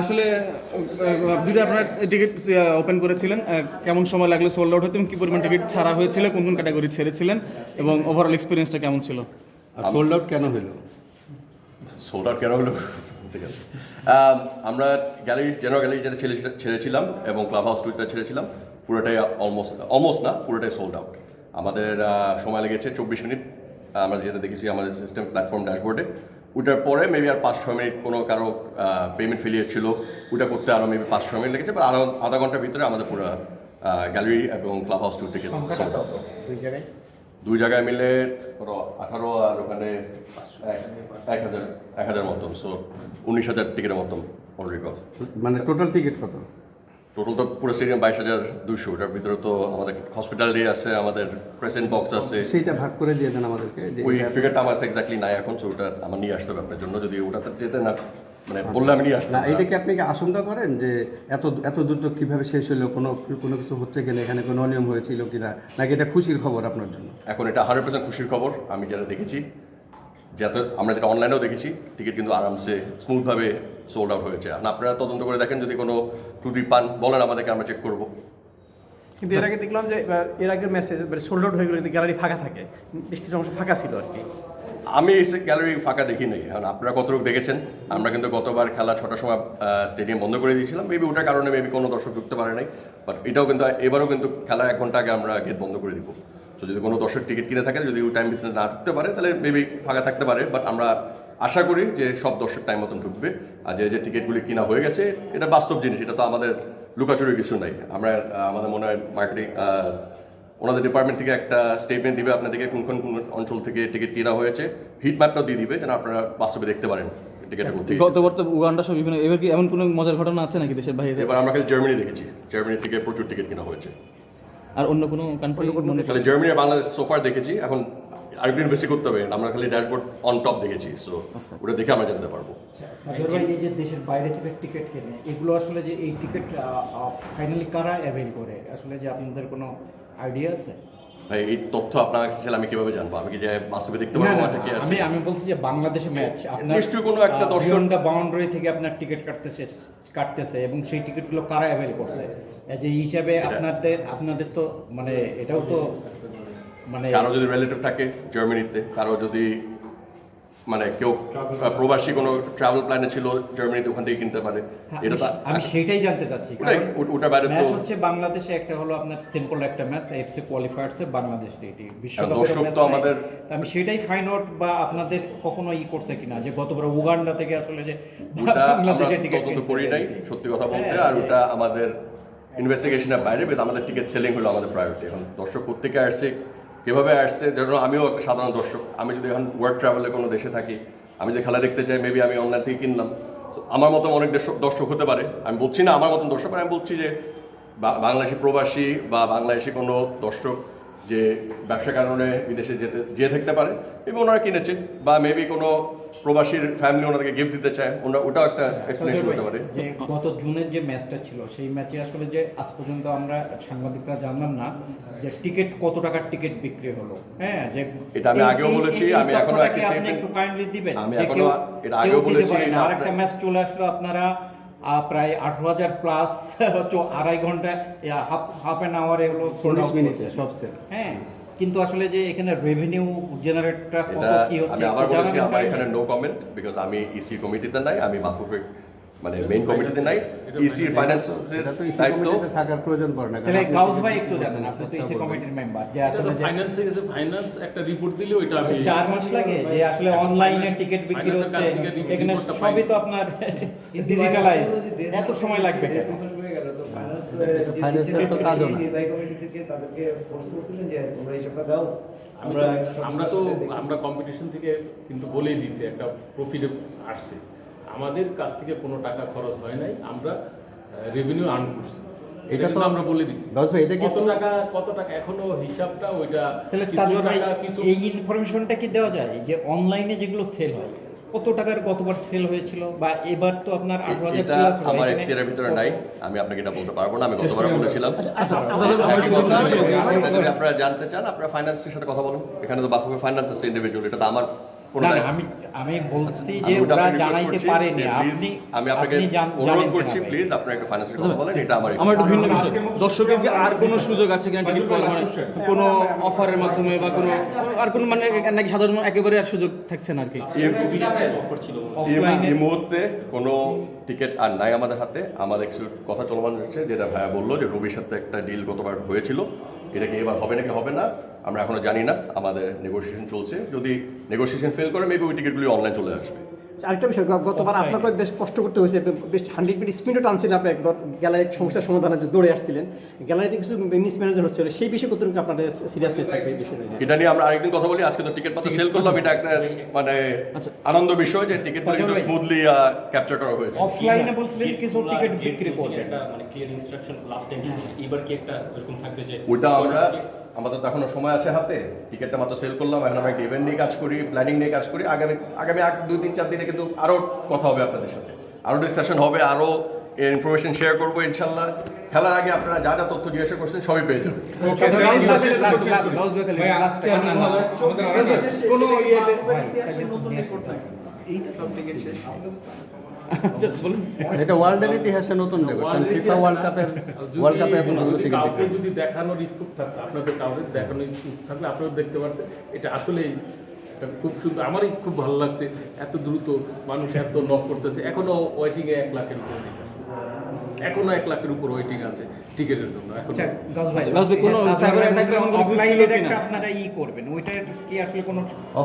আসলে দুইটা আপনারা টিকিট ওপেন করেছিলেন। কেমন সময় লাগল সোল্ড আউট হতে এবং কি পরিমাণ টিকিট ছাড়া হয়েছিল কোন কোন ক্যাটাগরি ছেড়েছিলেন এবং ওভারঅল এক্সপিরিয়েন্সটা কেমন ছিল? সোল্ড আউট কেন হলো? সোল্ড আউট কেন হলো? ঠিক আছে। আমরা গ্যালারি জেনারেল গ্যালারি যেটা ছেড়ে ছেড়েছিলাম এবং ক্লাব হাউস টুইটা ছেড়েছিলাম পুরোটাই অলমোস্ট অলমোস্ট না পুরোটাই সোল্ড আউট আমাদের সময় লেগেছে চব্বিশ মিনিট। আমরা যেটা দেখেছি আমাদের সিস্টেম প্ল্যাটফর্ম ড্যাশবোর্ডে ওটার পরে মেবি আর পাঁচ ছয় মিনিট কোনো কারও পেমেন্ট ফেলিয়ে ছিল ওটা করতে আরও মেবি পাঁচ ছয় মিনিট লেগেছে বা আরও আধা ঘণ্টার ভিতরে আমাদের পুরো গ্যালারি এবং ক্লাব হাউস টু থেকে দুই জায়গায়? দুই জায়গায় মিলে ধরো আঠারো আর ওখানে এক- এক হাজার এক হাজার মতন সো উনিশ হাজার টিকিটের মতন অলরেডি মানে টোটাল টিকিট কত? টোটাল তো পুরো স্টেডিয়াম বাইশ হাজার দুশো ওটার ভিতরে তো আমাদের হসপিটালি আছে আমাদের প্রেসেন্ট বক্স আছে। সেইটা ভাগ করে দিয়ে দেন আমাদেরকে ওই ফিগারটা আমার এক্স্যাক্টলি নাই এখন সো ওটা আমার নিয়ে আসতে হবে আপনার জন্য। যদি ওটাতে যেতে না মানে বললে আমি নিয়ে আসতাম না এটা কি আপনি কি আশঙ্কা করেন যে এত এত দ্রুত কীভাবে শেষ হলো? কোনো কোনো কিছু হচ্ছে কিনা? এখানে কোনো অনিয়ম হয়েছিল কিনা? নাকি এটা খুশির খবর আপনার জন্য? এখন এটা হান্ড্রেড পার্সেন্ট খুশির খবর আমি যেটা দেখেছি যাতে আমরা যেটা অনলাইনেও দেখেছি টিকিট কিন্তু আরামসে স্মুথভাবে সোল্ড আউট হয়েছে। আর আপনারা তদন্ত করে দেখেন যদি কোনো ত্রুটি পান বলেন আমাদেরকে আমরা চেক করব। কিন্তু এর আগে দেখলাম যে এর আগের মেসেজ সোল্ড আউট হয়ে গেলে কিন্তু গ্যালারি ফাঁকা থাকে। বেশ কিছু অংশ ফাঁকা ছিল আর কি। আমি এসে গ্যালারি ফাঁকা দেখি নাই। এখন আপনারা কতটুকু দেখেছেন? আমরা কিন্তু গতবার খেলা ছটার সময় স্টেডিয়াম বন্ধ করে দিয়েছিলাম। মেবি ওটার কারণে মেবি কোনো দর্শক ঢুকতে পারে নাই। বাট এটাও কিন্তু এবারও কিন্তু খেলার এক ঘণ্টা আগে আমরা গেট বন্ধ করে দিব। তো যদি কোনো দর্শক টিকিট কিনে থাকে যদি ওই টাইম ভিতরে না ঢুকতে পারে তাহলে মেবি ফাঁকা থাকতে পারে। বাট আমরা আশা করি যে সব দর্শক টাইম মতন ঢুকবে। আর যে যে টিকিটগুলি কিনা হয়ে গেছে এটা বাস্তব জিনিস এটা তো আমাদের লুকাচুরির কিছু নাই। আমরা আমাদের মনে হয় মার্কেটিং ওনাদের ডিপার্টমেন্ট থেকে একটা স্টেটমেন্ট দিবে আপনাদেরকে কোন কোন কোন অঞ্চল থেকে টিকিট কেনা হয়েছে। হিট ম্যাপটাও দিয়ে দিবে যেন আপনারা বাস্তবে দেখতে পারেন গতবার তো উগান্ডা বিভিন্ন এবার কি এমন কোনো মজার ঘটনা আছে নাকি দেশের বাইরে? এবার আমরা খালি জার্মানি দেখেছি। জার্মানি থেকে প্রচুর টিকিট কেনা হয়েছে। আর অন্য কোনো কান্ট্রি মনে জার্মানি আর বাংলাদেশ সোফার দেখেছি। এখন বেশি করতে হবে আমরা খালি ড্যাশবোর্ড অন টপ দেখেছি সো ওটা দেখে আমরা জানতে পারব। এই যে দেশের বাইরে থেকে টিকিট কেনে এগুলো আসলে যে এই টিকিট ফাইনালি কারা অ্যাভেল করে? আসলে যে আপনাদের কোনো আইডিয়া আছে? ভাই এই তথ্য আপনার কাছে আমি কীভাবে জানব? আমি কি যে বাস্তবে দেখতে পারব না, মাঠে কি আছে আমি আমি বলছি যে বাংলাদেশে ম্যাচ আপনার নিশ্চয়ই কোনো একটা দর্শক- দ্য বাউন্ডারি থেকে আপনার টিকিট কাটতেছে কাটতেছে এবং সেই টিকিটগুলো কারা অ্যাভেল করছে? যে হিসাবে আপনাদের আপনাদের তো মানে এটাও তো মানে কারও যদি রিলেটিভ থাকে জার্মানিতে কারও যদি মানে কেউ প্রবাসী কোনো ট্রাভেল প্ল্যানে ছিল জার্মানিতে ওখান থেকে কিনতে পারে। হ্যাঁ, এটা আমি- সেটাই জানতে চাচ্ছি ওটাই, ও- বাইরে তো- ম্যাচ হচ্ছে বাংলাদেশে একটা হলো আপনার সিম্পল একটা ম্যাচ এফসি কোয়ালিফায়ার্সে বাংলাদেশ এটি দর্শক match তো আমাদের- আমি সেটাই ফাইন্ড আউট বা আপনাদের কখনো ই করছে কিনা যে গতবার উগান্ডা থেকে আসলে যে ওটা বাংলাদেশের টিকিট তদন্ত করি নাই সত্যি কথা বলতে আর ওটা আমাদের ইনভেস্টিগেশনের বাইরে বেশ আমাদের টিকিট সেলিং হলো আমাদের প্রায়োরিটি এখন। দর্শক কোথেকে আসছে কীভাবে আসছে ধরুন আমিও একটা সাধারণ দর্শক। আমি যদি এখন ওয়ার্ক ট্রাভেলে কোনো দেশে থাকি, আমি যে খেলা দেখতে চাই মেবি আমি অনলাইন থেকে কিনলাম। আমার মতো অনেক দর্শক দর্শক হতে পারে। আমি বলছি না আমার মতন দর্শক আমি বলছি যে বাংলাদেশি প্রবাসী বা বাংলাদেশি কোনো দর্শক যে ব্যবসা কারণে বিদেশে যেতে যেয়ে থাকতে পারে এবং ওনারা কিনেছে বা মেবি কোনো প্রবাসীর ফ্যামিলি ওনাদেরকে গিফট দিতে চায় ওনারা ওটাও একটা এক্সপ্লেনেশন হতে পারে যে গত জুনের যে ম্যাচটা ছিল সেই ম্যাচে আসলে যে আজ পর্যন্ত আমরা সাংবাদিকরা জানলাম না যে টিকিট কত টাকার টিকিট বিক্রি হলো হ্যাঁ যে এটা আমি আগেও বলেছি, আমি এখনও একটা কাইন্ডলি দিবেন আমি এখনও এটা আগেও বলেছি। আরেকটা ম্যাচ চলে আসলো আপনারা প্রায় আঠারো হাজার প্লাস হচ্ছে আড়াই ঘণ্টা হাফ হাফ অ্যান আওয়ার এগুলো চল্লিশ out মিনিটে সব সেল হ্যাঁ কিন্তু আসলে যে এখানে রেভিনিউ জেনারেটটা কত কি হচ্ছে আমি আবার বলছি আমার এখানে নো। কমেন্ট বিকজ আমি ইসি কমিটিতে নাই আমি মাহফুফের মানে মেইন কমিটিতে নাই ইসির ফাইন্যান্সের এটা তো ইসি দায়িত্ব থাকার প্রয়োজন পড়ে না তাহলে কাউস ভাই একটু জানেন আপনি তো ইসি কমিটির মেম্বার যে আসলে ফাইন্যান্সে গেছে ফাইন্যান্স একটা রিপোর্ট দিলে ওইটা আমি চার মাস লাগে যে আসলে অনলাইনে টিকিট বিক্রি হচ্ছে এখানে সবই তো আপনার ডিজিটালাইজ এত সময় লাগবে কেন? ফাইন্যান্সের তো কাজও না। আমি তো- আমরা তো আমরা কম্পিটিশন থেকে কিন্তু বলেই দিয়েছি একটা প্রফিট আসছে। আমাদের কাছ থেকে কোনো টাকা খরচ হয় নাই আমরা রেভিনিউ আর্ন করছি। এটা তো- আমরা বলে দিচ্ছি। এটা কি কত টাকা কত টাকা এখনও হিসাবটা ওইটা তাহলে কিছু টাকা কিছু এই ইনফরমেশনটা কি দেওয়া যায়? যে অনলাইনে যেগুলো সেল হয় কত টাকার কতবার সেল হয়েছিল? বা এবার তো আপনার আঠারো হাজার এটা প্লাস আমার এখতিয়ারের ভিতরে নাই। আমি আপনাকে এটা বলতে পারব না আমি গতবার বলেছিলাম। আচ্ছা এটা যদি আপনারা জানতে চান আপনারা ফাইন্যান্সের সাথে কথা বলুন। এখানে তো বাফুফে ফাইন্যান্স আছে ইন্ডিভিজুয়াল এটা তো আমার না, আমি আমি বলছি যে ওরা জানাইতে পারেনি। আপনি আমি আপনাকে অনুরোধ করছি প্লিজ আপনি একটা ফাইন্যান্সিয়াল কথা বলেন এটা আমার আমার একটু ভিন্ন বিষয়। দর্শকের কি আর কোনো সুযোগ আছে কিনা টিকিট পাওয়ার মানে? কোনো অফারের মাধ্যমে বা কোনো আর কোনো মানে নাকি সাধারণ একেবারে আর সুযোগ থাকছে না আর কি? এই- এই মুহূর্তে কোনো টিকিট আর নাই আমাদের হাতে। আমাদের কিছু কথা চলমান রয়েছে যেটা ভাইয়া বলল যে রবির সাথে একটা ডিল গতবার হয়েছিল। এটা কি এবার হবে নাকি হবে না? আমরা এখনও জানি না, আমাদের নেগোসিয়েশন চলছে। যদি নেগোসিয়েশন ফেল করে মেবি ওই টিকিটগুলি অনলাইন চলে আসবে। আরেকটা বিষয় গতবার আপনাকে বেশ কষ্ট করতে হয়েছে বেশ হান্ড্রেড মিনিট স্পিডও টানছিলেন আপনি একবার গ্যালারির সমস্যার সমাধানের জন্য দৌড়ে আসছিলেন। গ্যালারিতে কিছু মিসম্যানেজ হচ্ছিল সেই বিষয়ে কতটুকু আপনাদের সিরিয়াসনেস থাকবে বিষয়ে এটা নিয়ে আমরা আরেকদিন কথা বলি আজকে তো টিকিট পাতা সেল করলাম এটা একটা মানে আনন্দ বিষয় যে টিকিট ভাই। স্মুথলি ক্যাপচার করা হয়েছে। অফলাইনে বলছিলেন কিছু টিকিট বিক্রি করবেন। একটা মানে ক্লিয়ার ইনস্ট্রাকশন লাস্ট টাইম এবার কি একটা এরকম থাকবে যে ওইটা আমরা আমাদের তো এখনও সময় আছে হাতে টিকিটটা মাত্র সেল করলাম এখন আমরা একটা ইভেন্ট নিয়ে কাজ করি প্ল্যানিং নিয়ে কাজ করি আগামী আগামী এক দুই তিন চার দিনে কিন্তু আরও কথা হবে আপনাদের সাথে আরও ডিসকাশন হবে আরও এর ইনফরমেশন শেয়ার করব ইনশাল্লাহ। খেলার আগে আপনারা যা যা তথ্য জিজ্ঞাসা করছেন সবই পেয়ে যাবেন। ইয়েতে আচ্ছা বলুন। এটা ওয়ার্ল্ডের ইতিহাসে নতুন কারণ ফিফা ওয়ার্ল্ড কাপের ওয়ার্ল্ড কাপে এখন যদি টিকিট কাউকে যদি দেখানোর স্কোপ থাকতো আপনাদের কাউকে দেখানোর স্কোপ থাকলে আপনারা দেখতে পারতেন। এটা আসলেই এটা খুব সুন্দর। আমারই খুব ভালো লাগছে এত দ্রুত মানুষ এত নক করতেছে। এখনও ওয়েটিং এ এক লাখের উপর এখনও এক লাখের উপর ওয়েটিং আছে টিকিটের জন্য এখন। আচ্ছা, আচ্ছা, আপনারা? একটা ই করবেন ওইটার কি আসলে কোনো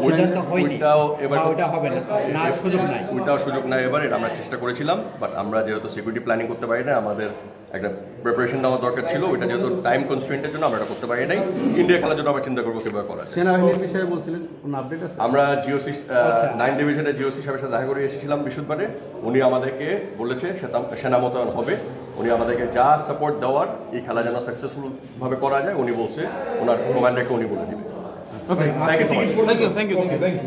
সিদ্ধান্ত হয়নি? ওইটাও এবার ওইটা হবে না না সুযোগ নাই। ওইটাও সুযোগ নাই এবার এটা আমরা চেষ্টা করেছিলাম বাট আমরা যেহেতু সিকিউরিটি প্ল্যানিং করতে পারি না আমাদের একটা প্রিপারেশন নেওয়া দরকার ছিল ওইটা যেহেতু টাইম কনস্ট্রেন্টের জন্য আমরা এটা করতে পারি নাই। ইন্ডিয়া খেলার জন্য আমরা চিন্তা করব কীভাবে করা যায়। সেনাবাহিনীর বিষয়ে বলছিলেন কোনো আপডেট আছে? আমরা জিওসি নাইন ডিভিশনের জিওসি সাহেবের সাথে দেখা করে এসেছিলাম বৃহস্পতিবারে উনি আমাদেরকে বলেছে সেনা মোতায়েন হবে। উনি আমাদেরকে যা সাপোর্ট দেওয়ার এই খেলা যেন সাকসেসফুল ভাবে করা যায় উনি বলছে ওনার কমান্ডারকে উনি বলে দিবে। Thank you so much thank you thank you